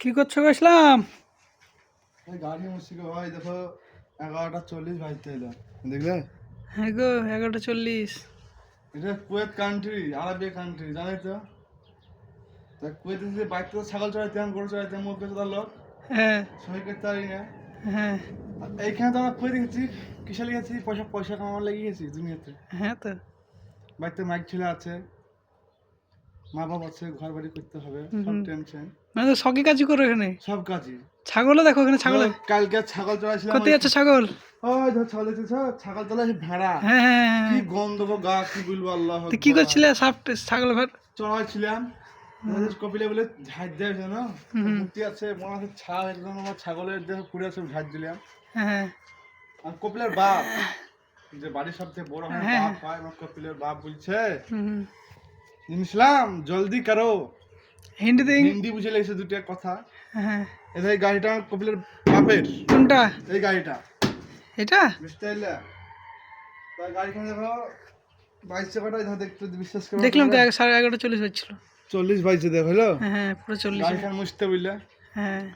কি করছ গো ইসলাম? এই গাড়ি মুসিকে ভাই দেখো এগারোটা চল্লিশ বাজতে এলো। দেখলে? হ্যাঁ গো এগারোটা চল্লিশ। এটা কুয়েত কান্ট্রি আরবিয়া কান্ট্রি জানোই তো? তা কুয়েতে যে বাইক তো ছাগল চড়াইতাম গরু চড়াইতাম মুখ করতে তার লোক। হ্যাঁ। সই করতে পারি না। হ্যাঁ। এইখানে তো আমরা কুয়েতে গেছি কিসে গেছি পয়সা পয়সা কামাবার লেগে গেছি দুনিয়াতে। হ্যাঁ তো। বাড়িতে মাইক ছেলে আছে। মা বাবা আছে ঘর বাড়ি করতে হবে সব টেনশন মানে তো কাজই করো এখানে? সব কাজই। ছাগলও দেখো এখানে ছাগল কালকে ছাগল চড়াইছিলাম কোথায় আছে ছাগল? ওই ধর ছাগল দেখছিস ছাগল তোলা ভেড়া। হ্যাঁ হ্যাঁ হ্যাঁ কি গন্ধ গো গা কি বলব আল্লাহ কি করছিলে সাপ ছাগল চড়াইছিলাম কপিলে বলে ঝাঁট দেয় জানো। মূর্তি আছে মনে আছে ছা একদম আমার ছাগলের দেহ পুড়ে আছে ঝাঁট দিলাম। হ্যাঁ আর কপিলের বাপ যে বাড়ির সবচেয়ে বড় হয় হ্যাঁ। বাপ হয়। আমার কপিলের বাপ বলছে। ইসলাম জলদি করো। হিন্দিতে ইং- হিন্দি বুঝে লেগেছে দুটো কথা। হ্যাঁ। এই গাড়িটা কপিলের বাপের। কোনটা? এই গাড়িটা। এটা? বুঝতে পারলে তার গাড়িখানে দেখো বাইশ চাকাটা ধর দেখতে বিশ্বাস করো। দেখলাম তো সাড়ে এগারোটা চল্লিশ হচ্ছিল চল্লিশ বাইশে দেখো হলো? হ্যাঁ পুরো চল্লিশ। গাড়িখানে মুছতে বুঝলে? হ্যাঁ।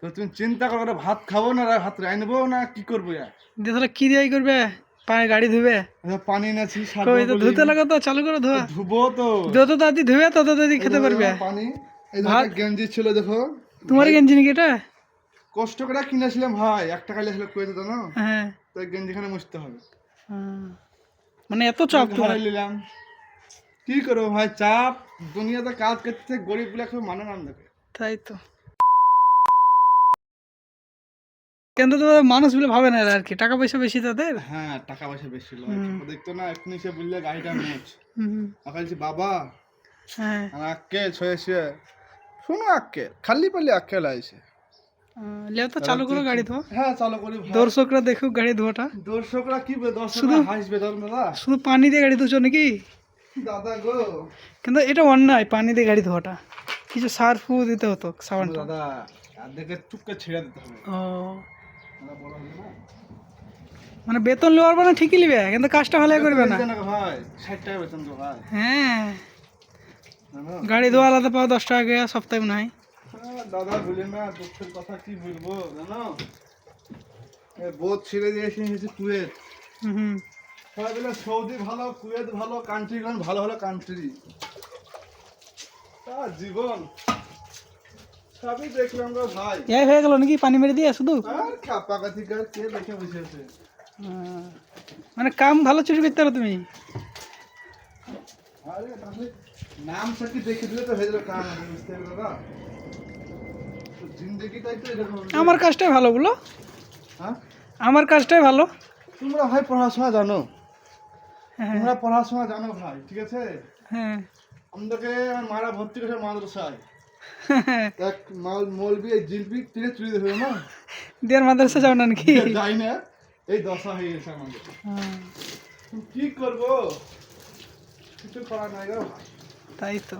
তো তুমি চিন্তা করো ভাত খাব না ভাত আনব না কি করব? দিয়ে তাহলে কি দিয়ে করবে? পায়ে গাড়ি ধুবে? পানি এনেছি কই তো ধুতে লাগো তো চালু করো ধোয়া। ধুবো তো। যত তাড়াতাড়ি ধুবে তত তাড়াতাড়ি খেতে পারবে। পানি। এই ধরো গেঞ্জি ছিল দেখো। তোমার গেঞ্জি নাকি এটা? কষ্ট করে কিনেছিলাম ভাই। এক টাকা লেছিল কুয়েতে জানো হ্যাঁ। তো গেঞ্জিখানে মুছতে হবে। মানে এত চাপ তোমার? নিলাম। কি করব ভাই? চাপ। দুনিয়াতে কাজ করতে গরিবগুলা মানে নাম দেখে তাই তো। কিন্তু তোমাদের মানুষ বলে ভাবে না আর কি। টাকা পয়সা বেশি তাদের? হ্যাঁ টাকা পয়সা বেশি লয়। দেখতো না এক্ষুনি সে বললে গাড়িটা আমি বলছি বাবা হ্যাঁ। আমি আক্কে ছয়ে শুয়ে শুনো আক্কে খালি পালি আক্কে লাইছে। আহ, লেও তো চালু করো গাড়ি ধোয়া। হ্যাঁ চালু করি দর্শকরা দেখুক গাড়ি ধোয়াটা। দর্শকরা কি দর্শকরা হাসবে দাদা শুধু পানি দিয়ে গাড়ি ধুছো নাকি? দাদা গো। কিন্তু এটা অন্যায় পানি দিয়ে গাড়ি ধোয়াটা। কিছু সার ফু দিতে হতো সাবানটা দাদা আর দেখে চুপকে ছেড়ে দিতে হবে। ও? মানে বেতন নেওয়ার মানে ঠিকই নিবে কিন্তু কাজটা ভালো করবে না। হ্যাঁ। গাড়ি ধোয়া আলাদা পাও দশ টাকা করে সপ্তাহে মনে হয় দাদা বলে না দুঃখের কথা কি বলব জানো? বোধ ছেড়ে দিয়েছি হচ্ছে কুয়েত। হুম হুম। সবাই বলে সৌদি ভালো কুয়েত ভালো কান্ট্রি ভালো ভালো কান্ট্রি তা জীবন। সবই দেখলাম গো ভাই। এই হয়ে গেল নাকি? পানি মেরে দিয়ে শুধু আর কাপা কাতিকার কে দেখে বসে আছে? মানে কাম ভালো চুরি করতে পারো তুমি। আরে তাহলে নাম সাকি দেখে দিলে তো হয়ে যাবে কাম বুঝতে দাদা জিন্দগিটাই তো এরকম আমার কাজটাই ভালো বলো। হ্যাঁ? আমার কাজটাই ভালো। তোমরা ভাই পড়াশোনা জানো? হ্যাঁ। তোমরা পড়াশোনা জানো ভাই ঠিক আছে? হ্যাঁ। আমাদেরকে মারা ভর্তি করেছে মাদ্রাসায়। এক মাল মলবি এই চুরি ধরে না? দিয়ার মাদ্রাসা যাও না নাকি? যাই না এই দশা হয়ে গেছে আমাদের। হ্যাঁ, কি করব? কিছু করার নাই গো। তাই তো।